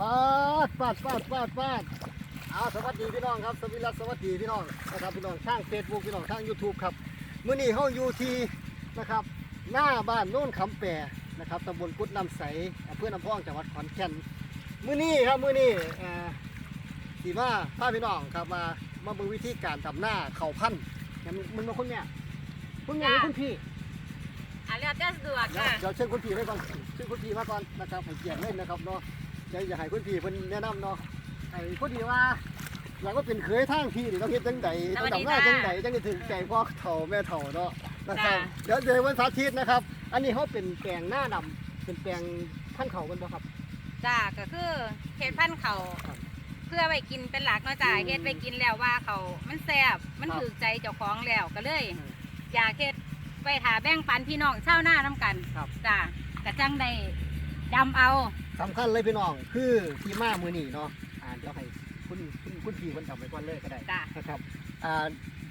ปาดปาดปาดปาดปาดเอาสวัสดีพี่น้องครับสวัสดีสวัสดีพี่น้องนะครับพี่น้องทางเฟซบุ๊กพี่น้องทางยูทูบครับมื้อนี้เฮาอยู่ที่นะครับหน้าบ้านโน่นคำแปรนะครับตำบลกุดน้ำใสอำเภอน้ำพองจังหวัดขอนแก่นมื้อนี้ครับมื้อนี้เอ่อสีมาพาพี่น้องครับมามาเบิ่งวิธีการดำหน้าเข่าพันธุ์เนี่ยมันมันมาคุณเนี่ยคุณเนี่ยหรือคุณพี่อะแล้วแต่สะดวกเดี๋ยวค่ะเดี๋ยวเชิญคุณพี่ไว้ก่อนเชิญคุณพี่มาก่อนนะครับให้เกียรติเล่นนะครับเนาะจะ อยากให้คุณพี่เพิ่นแนะนำเนาะไอ้คนที่ว่าอยากว่าเป็นเคยทางพี่นี่ต้องเฮ็ดจังใดต้องดำหน้าจังใดจังจะถึงใจพ่อเฒ่าแม่เฒ่าเนาะนะครับเดี๋ยวเดี๋ยววันสาธิตนะครับ อันนี้เขาเป็นแปลงหน้าดำเป็นแปลงพันธุ์เขากันบ่ครับจ้าก็คือเฮ็ดพันธุ์เขาครับเพื่อไว้กินเป็นหลักเนาะจ้าอืมเฮ็ดไว้กินแล้วว่าเขามันแซ่บมันครับถูกใจเจ้าของแล้วก็เลยอืมอยากเฮ็ดไว้ถาแบ่งปันพี่น้องชาวนานํกันครับจ้ากระจังได้ดำเอา สำคัญเลยพี่น้อง คือที่มามือนี้เนาะอ่าเดี๋ยวให้คุณคุณคุณพี่เพิ่นดำไปก่อนเลยก็ได้จ้านะครับอ่า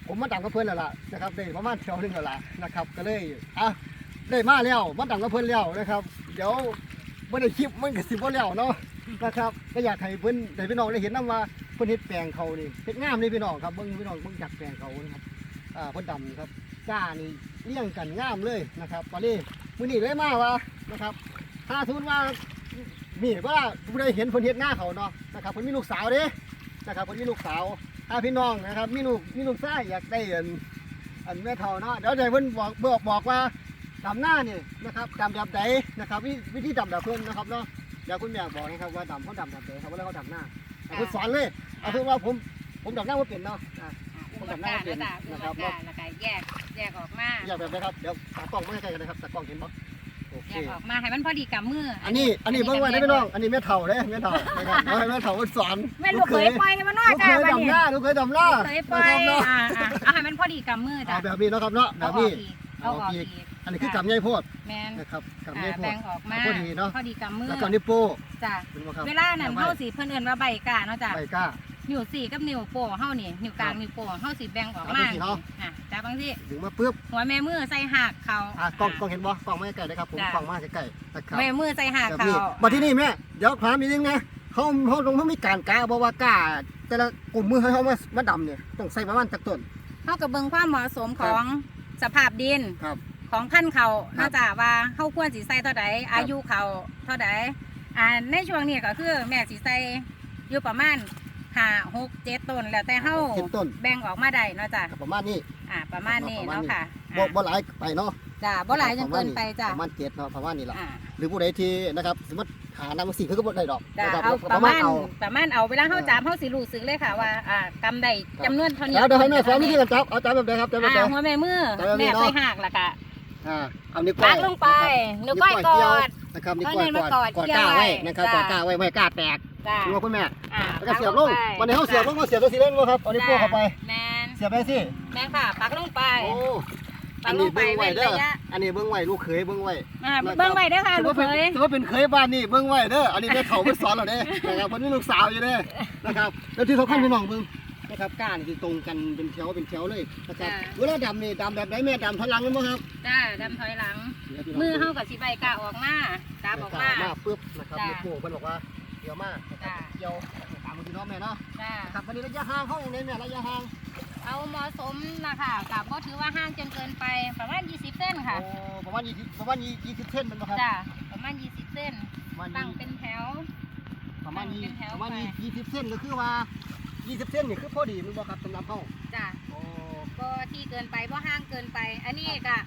ผมมาดังกับเพื่อนแล้วล่ะนะครับได้ประมาณเที่ยวหนึงแล้วล่ะนะครับ ก็เลยอะได้มาแล้วมาดังกับเพื่อนแล้วนะครับ เดี๋ยวไม่ได้คลิปมันก็สิบ่แล้วเนาะนะครับก็อยากให้เพื่อนให้พี่น้องได้เห็นนํว่าเพิ่นเฮ็ดแปลงเขานี่เฮ็ดงามเลยพี่น้องครับเบิ่งพี่น้องเบิ่งจากแปลงเขานะครับอ่าเพิ่นดำครับก้านี่เลี้ยงกันงามเลยนะครับตอนนี้มื้อนี้เลยมาว่านะครับ ถ้าสมมุติว่า มีว่าผู้ใดเห็นเพิ่นเฮ็ดหน้าเขาเนาะนะครับเพิ่นมีลูกสาวเด้นะครับเพิ่นมีลูกสาวถ้าพี่น้องนะครับมีลูกมีลูกชายอยากได้อันอันแม่เฒ่าเนาะเดี๋ยวเดี๋ยวเพิ่นบอกบอกบอกว่าดำหน้านี่นะครับดำแบบใดนะครับวิวิธีดำแบบเพิ่นนะครับเนาะเดี๋ยวคุณแม่บอกนะครับว่าดำเขาดำแบบใดครับว่าแล้วเขาดำหน้าเอาเพิ่นสอนเลยเอาเพิ่นว่าผมผมดำหน้าว่าเป็นเนาะอะอุปการณ์เนาะจ้าอุนะปครับการณ์แล้วก็แยกแยกออกมาอยากแบบไหนครับเดี๋ยวตากล้องไม่ใกล้กันนะครับตากล้องเห็นบ่โอเคแยกออกมาให้มันพอดีกับมืออันนี้อันนี้เบิ่งไว้นะพี่น้อง อันนี้แม่เฒ่าเด้แม่เฒ่านะครับเอาให้แม่เฒ่าเพิ่นสอนแม่ลูกเคยปล่อยมันน้อยลูกจ้าเคยบัดดำหนี้น้าลูกเคยดำหน้าเคยปล่อยนะครับเนาะอ่าอ่าเอาให้มันพอดีกับมือจ้าเอาแบบนี้เนาะครับเนาะแบเอาบออนี้ กอีกเอาออกอีกอันนี้คือกำใหญ่โพดแมนนะครับกำใหอ่าญ่โพแบ่ด งออกมาพอดีเนาะ พอดีกับมือแล้วก็นิ้วโป้จ้ะเป็นบ่ครับเวลานั้นเฮาสิเพิ่นเอิ้นว่าใบกาเนาะจ้ะใบก้า นิ้วสี่กับนิ้วโป้เฮานี่นิ้วกลางนิ้วโป้เฮาสิแบ่งออกมาเอาไปสิเนาะ อะจ้ะบางทีดึงมาปุ๊บหัวแม่มือใส่หักเขา อะกล้องกล้องเห็นบ่กล้องไม่ใกล้นะครับผมจ้ะ กล้องมาใกล้ๆนะครับแม่มือใส่หักแบบเขานี้มาที่นี่แม่เดี๋ยวถามอีกนิดนึงนะเขาเขาลงเขามีการกาบอกว่ากาแต่ละกลุ่มมือให้เขามามาดำเนี่ยต้องใส่ประมาณจักต้น เฮาก็เบิ่งความเหมาะสมของสภาพดินครับ ของพันธุ์เขาครับเนาะจ้ะว่าเฮาควรสิใส่เท่าใดอายุเขาเท่าใดอ่าในช่วงนี้ก็คือแม่สิใส่อยู่ประมาณ ห้าหกเจ็ดต้นแล้วแต่เฮาเจ็ดต้น แบ่งออกมาได้เนาะจ้ะประมาณนี้อ่าประมาณนี้เนาะค่ะบ่อ่าบ่หลายไปเนาะจ้ะบ่หลายจนเกินไปจ้ะประมาณเจ็ดเนาะประมาณนี้แหละอ่าหรือผู้ใดที่นะครับสมมติหานำสี่คือก็บ่ได้ดอกจ้ะนะครับเอาปประระมามาณณเอาประมาณเอาเวลาเฮาจับเฮาสิรู้สึกเลยค่ะว่าอ่ากำได้จำนวนเท่านี้แล้วเดี๋ยวให้แม่สอนวิธีการจับเอาจับแบบไหนครับจับแบบไหนอ่าหัวแม่มือจับแบบนี้แม่เนาะใส่หักแล้วก็อ่าเอานิ้วก้อปัยกลงไปนิ้วก้อยกอดนะครับนิ้วเอาก้อยเนินกมาอดกอดกอดก้าเกี่ยวไว้ไว้นะครับกจ้ะอดก้าไว้ไม่ให้ก้าแตกจ้าดูว่าคุณแม่อ่า แล้วก็เสียบลงปักวันนี้เขาเสียบลงก็เสียบตัวสีเล่นบ่ครับเอานิ้วโป้งเข้าไป แมนเสียบไปสิแมนค่ะปักลงไป โอ้ปัอักนลนี้งไปเบิ้งไว้เว้นเด้อระยะอันนี้เบิ้งไว้ลูกเขยเบิ้งไว้อ่าเบิ่งไว้เด้อค่ะถือลูว่ากเป็นเขยถือว่าเป็นเคยบ้านนี่เบิ้งไว้เด้อ อันนี้แม่เฒ่าเพิ่นสอนเราเด้นะครับเพิ่นมีลูกสาวอยู่เด้นะครับ แล้วที่สำคัญพี่น้องเบิ่งนะครับก้านที่ตรงกันเป็นแถวเป็นแถวเลยนะครับเวลาดำนี่ดำแบบไหนแม่ดำพลังกันบ่ครับจ้าดำถอยหลัง มือเฮากับสิใบกะออกมาจับออกมามาปุ๊บนะครับจ้ะลูกโป่งเพิ่นบอกว่าเดี๋ยวมานะครับจ้ะเดี๋ยว ตามมือพี่น้องแม่เนาะจ้านะครับวันนี้ระยะห่างเฮาอย่างไรแม่ระยะห่างเอาเหมาะสมนะคะกับบ่ถือว่าห่างจนเกินไปประมาณ 20เส้นค่ะโอ้ประมาณ20ประมาณ20เซนแมันบ่ครับจ้าประมาณ 20เส้นประมาณตั้งเป็นแถว ประมาณเป็นแถวประมาณไป20เซนก็คือว่า20เซนนี่คือพอดีแมันบ่ครับสำหรับเฮาจ้าโอ้บ่ที่เกินไปบ่ห่างเกินไป อันนี้ก็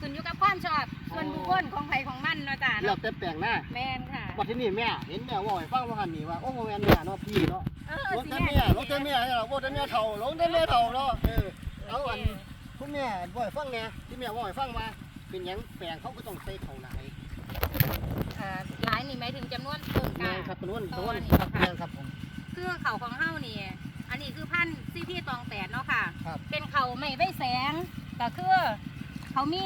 ขึ้นอยู่กับความชอบส่วนบุคคลของใครของมันเนาะจ้าแล้วเนาะแต่แปลงหน้า แม่นค่ะ บัดทีนี้แม่ เห็นแม่ว่าให้ฟังว่าหันนี่ว่า โอ้โหแม่นแม่เนาะพี่เนาะเออรถสิแต่แม่รถแต่แม่เนาะบ่แต่แม่เฒ่าลงแต่แม่เฒ่าเนาะ เออ เอาอันคุณแม่บ่ให้ฟังแหน่ที่แม่ว่าให้ฟังมาเป็นหยังแปลงเขาก็ต้องใส่ข้าวหลายเอ่อหลายนี่หมายถึงจำนวนต้นแม่กาครับตะนวนตตะอนวนนี้ครับค่ะแม่ครับผม คือเขาของเฮานี่ อันนี้คือพันธุ์ซีพีตองแปดเนาะค่ะ ครับ เป็นเขาไม่ใบแสงก็คือเขามี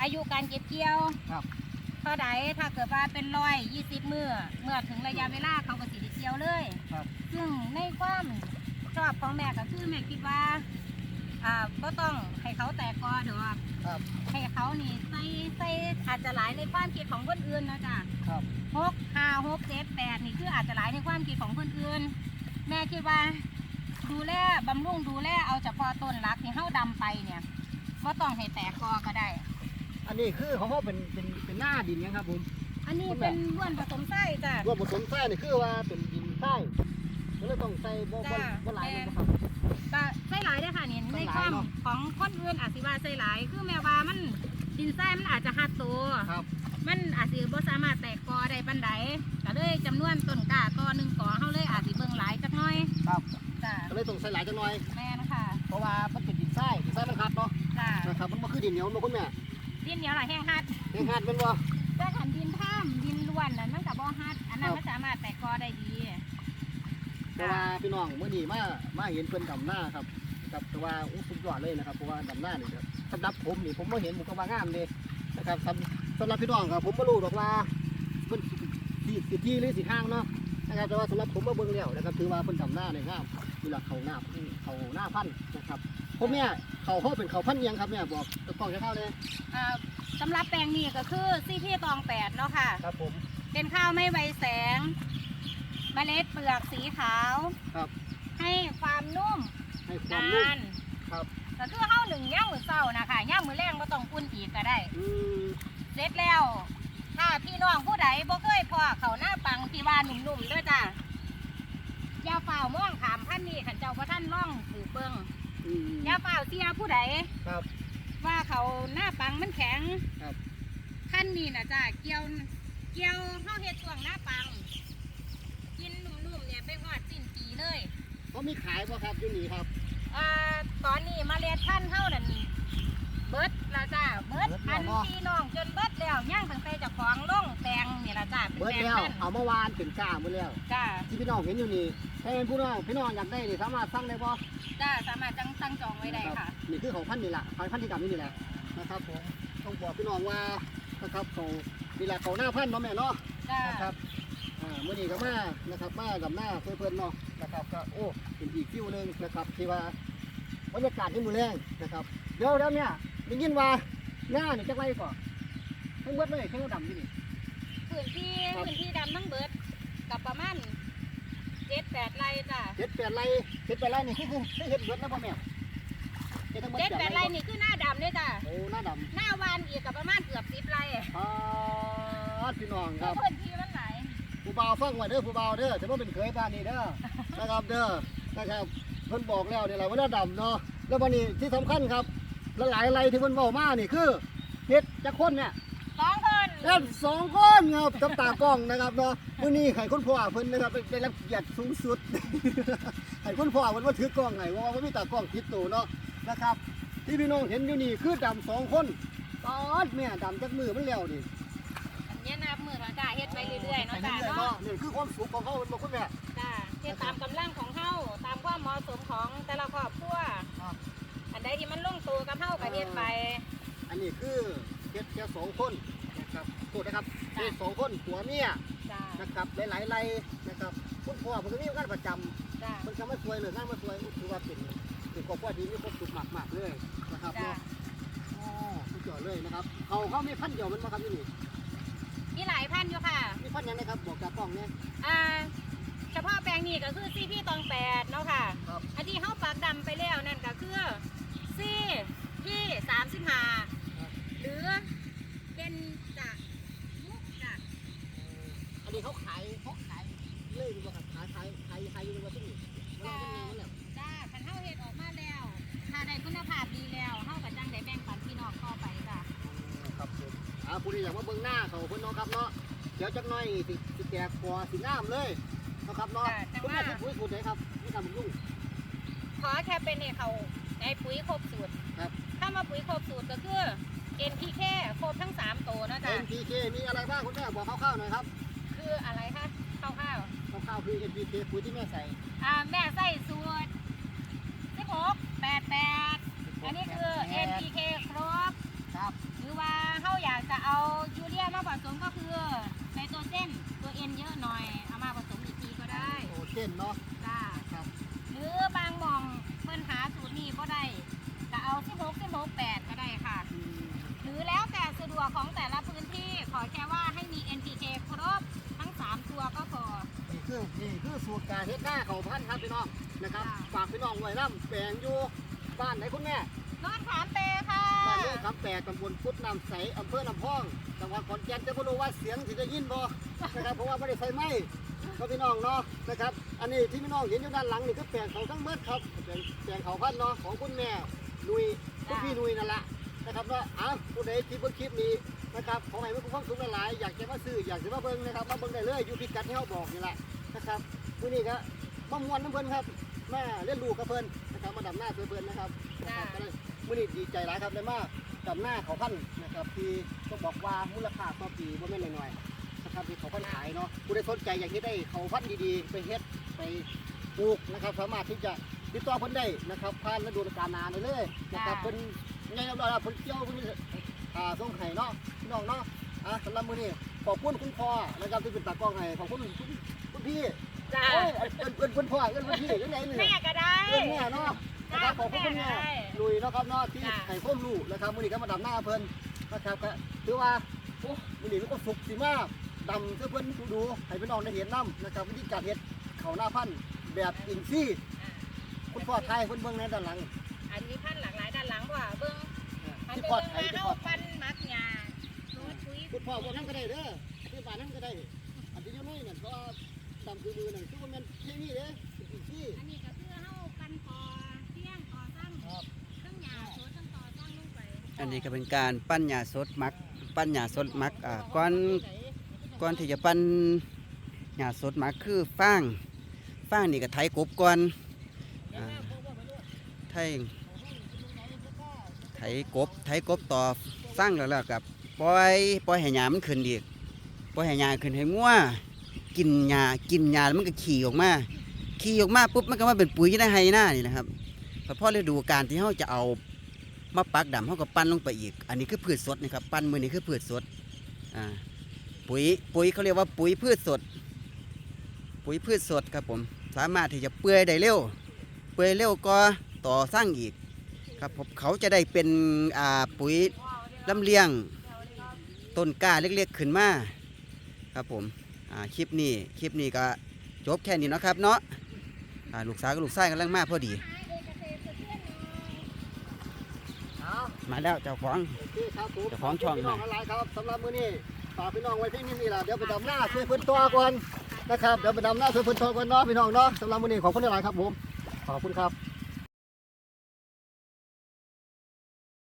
อายุการเก็บเกี่ยวครับเท่าใดถ้าเกิดว่าเป็นร้อยยี่สิบมือเมื่อถึงระยะเวลาเขาก็สิได้เกี่ยวเลยครับ ซึ่งในความชอบของแม่ก็คือแม่คิดว่าอ่าก็ต้องให้เขาแตกกอเดี๋ยวครับ ให้เขานี่ใส่ใส่อาจจะหลายในความคิดของคนอื่นนะจ๊ะ ครับ หกห้าหกเจ็ดแปดนี่คืออาจจะหลายในความคิดของคนอื่น แม่คิดว่า ดูแลบำรุงดูแลเอาเฉพาะต้นรักที่เฮาดำไปเนี่ยก็ต้องให้แตกกอก็ได้ อันนี้คือของเขาเป็นเป็นเป็นหน้าดินยังครับผม อันนี้เป็นล้วนผสมไส้จ้ะ รวมผสมทรายนี่คือว่าเป็นดินทรายก็เลยต้องใส่บ่บ่จ้า บ่หลายแม่นะครับก็ไส้หลายเด้อค่ะนี่ไส้ในหลายความเนาะของคนอื่นอาจสิว่าไส้หลาย คือแม่ว่ามันดินไส้มันอาจจะหัดตัวครับ มันอาจสิบ่สามารถแตกกอได้ปานใดก็เลยจำนวนต้นกล้าต่อหนึ่งกอเฮาเลยอาจสิเบิ่งหลายจักหน่อยครับจ้ะก็เลยต้องใส่หลายจังหน่อย แม่นค่ะเพราะว่ามันเป็นดินทรายดินทรายมันคัดเนาะจ้ะนะครับมันบ่คือดินเหนียวมาคุณแม่ ดินเหนียวหลายแห้งฮัดแห้งคัดแมันบ่แต่ขันดินท่ามดินล้วนนั่นมันก็บ่ฮัดอันนั้นครับมันสามารถแตกกอได้ดีแต่ว่าพี่น้องมื้อนี้มามาเห็นเพิ่นดำหน้าครับครับแต่ว่าอู้สุดยอดเลยนะครับเพราะว่าดำหน้านี่ครับสำหรับผมนี่ผมบ่เห็นหมันก็ว่างามเลยนะครับสำสำหรับพี่น้องครับผมบ่รู้ดอกว่าเพิ่นสิสิที่หรือสิห้างเนาะนะครับแต่ว่าสำหรับผมมาเบิ่งแล้วนะครับถือว่าเพิ่นดำหน้าในงามมีหลักเขาหน้าเขาหน้าพันธุ์นะครับ ผมเนี่ยเขาเขาเป็นเขาพันธุ์อิหยังครับเนี่ยบอกตะกล้องจะเข้าเลยอ่าสำหรับแปลงนี้ก็คือซีที่ตองแปดเนาะค่ะ ครับผมเป็นข้าวไม่ไวแสง เมล็ดเปลือกสีขาว ครับให้ความนุ่มให้ความนานุ่มนครับ ก็คือข้าวหนึ่งย่างมือเศร้านะคะย่างมือแรงก็ต้องอุ่นอีกก็ได้ อืมเสร็จแล้ว ถ้าพี่น้องผู้ใดบ่เคยพอเขาหน้าปังที่ว่าหนุ่มๆเด้วยจ้ะอย่าเฝ้าม่วงขามพันนี้ขันเจ้าพระท่านร่องปลูกเบิง อืมอย่าเฝ้าเสียผู้ใดครับ ว่าเขาหน้าปังมันแข็งครับ ขั้นนี้นะจ้ะเกี่ยวเกี่ยวเข้าเฮ็ดช่วงหน้าปัง กินนุ่มๆเนี่ยไปหอดสิ้นปีเลยเขามีขายบ่ครับอยู่นี่ครับอ่าตอนนี้เมาเรียนพันธุ์เท่านั่นเบิดและจ้าเบิดเบิดแล้อัวนเนาะพี่น้องจนเบิดแล้วย่างตั้งแต่เจากของล่องแตงนี่ละจ้าเป็นเบิดแตงแล้วพันธุ์เอาเมื่อวานเป็นก้ามื้อแล้ว จ้าที่พี่น้องเห็นอยู่นี่ถ้าเป็นผู้น้องพี่น้องอยากได้นี่สามารถสั่งได้บ่ จ้าสามารถจังตั้งจองไว้ได้ค่ะ นี่คือของพันธุ์นี่แหละพันธุ์พันธุ์ที่ดำนี่นี่แหละนะครับผมต้องบอกพี่น้องว่านะครับเขานี่แหละเขาหน้าพันธุ์เนาะแม่เนาะจ้านะครับอ่ามื่อนี้ก็มานะครับมากับหน้าเพื่อนๆเนาะนะครับก็โอ้เป็นอีกฟิวหนึงนะครับที่ว่าบรรยากาศที่มือแรงนะครับเดี๋ยวแล้วเนี่ยได้ยินว่าหน้าเนี่ยจะไรก่อนทั้งเบิดเลยทั้งดำที่นี่พื้นที่ครับพื้นที่ดำทั้งเบิดกับประมาณ เจ็ดแปดไร่จ้าเจ็ดแปดไรเจ็ดแปดไรนี่คือคือคือเห็ดเบิดแล้วป่ะแม่เฮ็ดทั้งหมดเจ็ดแปดไร่บ่นี่คือหน้าดำเนี่ยจ้าโอ้หน้าดหน้าวานอีกกับประมาณเกือบสิบไร่ำอ่าพี่น้องคคืรัอบพื้นที่มันหลายผู้บ่าวฟังไว้เด้อผู้บ่าวเด้อจะว่าเป็นเคยบ้านนี้เด้อนะครับเด้อนะครับเพิ่นบอกแล้วนี่แหละว่าหน้าดำเนาะแล้ววันนี้ที่สำคัญครับหลายๆอะไรที่เพิ่นบอกมานี่คือเฮ็ดจักคนเนี่ยสองคนเฮ็ดสองคนครับจับตากล้องนะครับเนาะ มื้อนี้ให้คุณพ่อเพิ่นนะครับได้รับเกียรติสูงสุด ให้คุณพ่อเพิ่นว่าถือกล้องให้ว่าบ่มีตากล้องติดตัวเนาะนะครับ ที่พี่น้องเห็นอยู่นี่คือดำสองคนตอดแม่ดำจักมือมันแล้วนี่อันเนี้ยนับมือละจ้าเฮ็ดไปเรื่อยๆเนาะจ้าไปรื่อยๆเนาะนี่คือความสุขของเขาเป็นบ่คุณแม่จ้าเฮ็ดตามกำลังของเฮาตามความเหมาะสมของแต่ละครอบครัวครับอันใดที่มันลงตัวกับเฮาก็เฮ็ดไป อันนี้คือเฮ็ดแค่สองคนนะครับโทษนะครับจ้ะเฮ็ดสองคนผัวเมียจ้า นะครับหลายๆไรนะครับคุณพ่อมันก็มีงานประจำจ้ามันก็มาช่วยเลยงานมาช่วยถือว่าเป็นเป็นครอบครัวที่มีความสุขมากๆเลยนะครับจ้า เนาะอ๋อสุดยอดเลยนะครับเขาเขามีพันธุ์เดียวมันมาครับที่นี่มีหลายพันธุ์อยู่ค่ะ มีพันธุ์หยังนะครับบอกจากกล้องเนี่ย อ่า เฉพาะแปลงนี้ก็คือซีพี่ตองแปดเนาะค่ะ ครับ อันที่เฮาปักดำไปแล้วนั่นก็คือซีที่สามสิบห้าาเขาคนเน้องครับเนาะเดี๋ยวจักหน่อยสิสิแจกคอสิงามเลยนะครับเนาะจ้ะจังคุณว่า แม่ที่ปุ๋ยสูตรไหนครับนี่ทำยุ่งขอแค่เป็นให้เขาในปุ๋ยครบสูตรครับ ถ้ามาปุ๋ยครบสูตรก็คือ NPK ครบทั้ง 3 ตัวนะจ๊ะ NPK มีอะไรบ้างคุณแม่บอกคร่าวๆหน่อยครับคืออะไรคะคร่าวคร่าวๆคือ NPK ปุ๋ยที่แม่ใส่ๆอ่าแม่ใส่สูตร16 88 อันนี้คือ NPK ครบ ครับหรือว่าเข ก็คือไนโตรเจนตัว N เยอะหน่อย เอามาผสมอีกทีก็ได้โอเช่นเนาะจ้าครับหรือบางหมองเพิ่นหาสูตรนี้ก็ได้หกแปดก็ได้ค่ะหรือแล้วแต่สะดวกของแต่ละพื้นที่ขอแค่ว่าให้มี NPK ครบทั้ง 3 ตัวก็พอ นี่คือนี่คือสูตรการเฮ็ดหน้าเขาพันธุ์ครับพี่น้องนะครับค่ะฝากพี่น้องไว้น้ำแปลงอยู่บ้านไหนคุณแม่ นอนขามเปค่ะบ้านเรื่องคำแปลกตำบลพุทธน้ำใสอำเภอลำพอง จังหวัดขอนแก่นจะไม่รู้ว่าเสียงสิจะยินบ่นะครับ เพราะว่าไม่ได้ไฟไหม้ก็พี่น้องเนาะนะครับ อันนี้ที่พี่น้องเห็นอยู่ด้านหลังนี่คือแปลงเขาทั้งเมดครับแปลงแปลงเขาพันธุ์เนาะของคุณแม่นุยคุณพี่นุยนั่นแหละนะครับเนาะอ้าวผู้ใดที่เบิ่งคลิปนี้นะครับขอให้มีความสุขหลายๆอยากจะมาซื้ออยากจะมาเบิ่งนะครับมาเบิ่งได้เลยอยู่พิกัดที่เขาบอกนี่แหละนะครับมื้อนี้ก็มามวนน้ำเพิ่นครับมาเล่นลูกกับเพิ่นนะครับมาดำหน้าเพิ่นนะครับจ้าก็เลย มื่อนี้ดีใจหลายครับได้มากกับหน้าเขาพันธุ์นะครับที่ต้องบอกว่ามูลค่าต่อปีว่าไม่นน้อยๆนะครับที่เขาพันธุ์ขายเนาะผู้ใดสนใจอยากที่ได้เขาพันธุ์ดีๆ ไปเฮ็ดไปปลูกนะครับ สามารถที่จะติดต่อเพิ่นได้นะครับผ่านฤดูกาลหนาได้เลยนะครับเพิ่นไงครับเราเพิ่นเกี่ยวเพิ่นอ่าส่งให้เนาะพี่น้องเนาะอะสำหรับมื้อนี้ขอบคุณคุณพ่อนะครับที่เป็นตากล้องให้ขอบคุณคุณคุณพี่จ้าเอ้ยเอิ้นเอิ้นเพิ่นพ่อเอิ้นเพิ่นพี่ยังไงนี่แม่ก็ได้เอิ้นแม่เนาะนะครับขอบคุณคุณแม่ได้ ลุยเนาะครับเนาะที่จ้ะไข่ข้มลูกนะครับมื้อนี้ก็มาดำหน้าเพิ่นนะครับก็ถือว่าโอ้มื้อนี้มันก็สุกสิมากดำเพื่อเพิ่นดูๆให้พี่น้องได้เห็นน้ำนะครับวิธีการเฮ็ดเขาวหน้าพันธุ์แบบอินซี่คุณพ่อไทยเพิ่นเบิ่งในด้านหลัง อันนี้พันหลากหลายด้านหลังว่าเบิ้งอันที่เป็นพ่อเบิ้งไทมายที่เข้าพ่อปันมักหญ้าโรยปุ๋ยคุณพ่อบอกนั่นก็ได้เด้อที่บ้านนั่นก็ได้ อันที่อยู่ในนั่นก็ดำคือมือนั่นคือว่ามันเคมีเด้เป็นอินซี่อันนี้ก็ อันนี้ก็เป็นการปั้นหญ้าสดมัก ปั้นหญ้าสดมักอ่าก่อนก่อนที่จะปั้นหญ้าสดมักคือฟางฟางนี่ก็ไถกบก่อนอ่าไถไถกบไถกบต่อสร้างแล้วแล้วกับปล่อยปล่อยให้หญ้ามันขึ้นอีกปล่อยให้หญ้าขึ้นให้งัวกินหญ้ากินหญ้าแล้วมันก็ขี่ออกมาขี่ออกมาปุ๊บมันก็มาเป็นปุ๋ยในไฮหน้านี่นะครับพอพอฤดูการที่เขาจะเอา มาปักดำเขาก็ปั้นลงไปอีก อันนี้คือพืชสดนะครับ ปั้นมือนี้คือพืชสดอ่าปุ๋ยปุ๋ยเขาเรียกว่าปุ๋ยพืชสด ปุ๋ยพืชสดครับผมสามารถที่จะเปื่อยได้เร็ว เปื่อยเร็วก็ต่อสร้างอีกครับผมเขาจะได้เป็นอ่าปุ๋ยลำเลียงต้นกล้าเล็กๆขึ้นมาครับผมอ่าคลิปนี้คลิปนี้ก็จบแค่นี้นะครับเนาะอ่าลูกสาวกับลูกชายกำลังมาพอดี เอา มาแล้วเจ้าของโอเคครับผมเจ้าของช่องพี่น้องนะอะไรครับสำหรับมื้อนี้ฝากพี่น้องไว้เพียงนี้นี่ล่ะเดี๋ยวไปดำหน้าช่วยเพิ่นตัวก่อนนะครับเดี๋ยวไปดำหน้าช่วยเพิ่นตัวก่อนเนาะพี่น้องเนาะสำหรับมื้อนี้ขอบคุณหลายๆครับผมขอบคุณครับ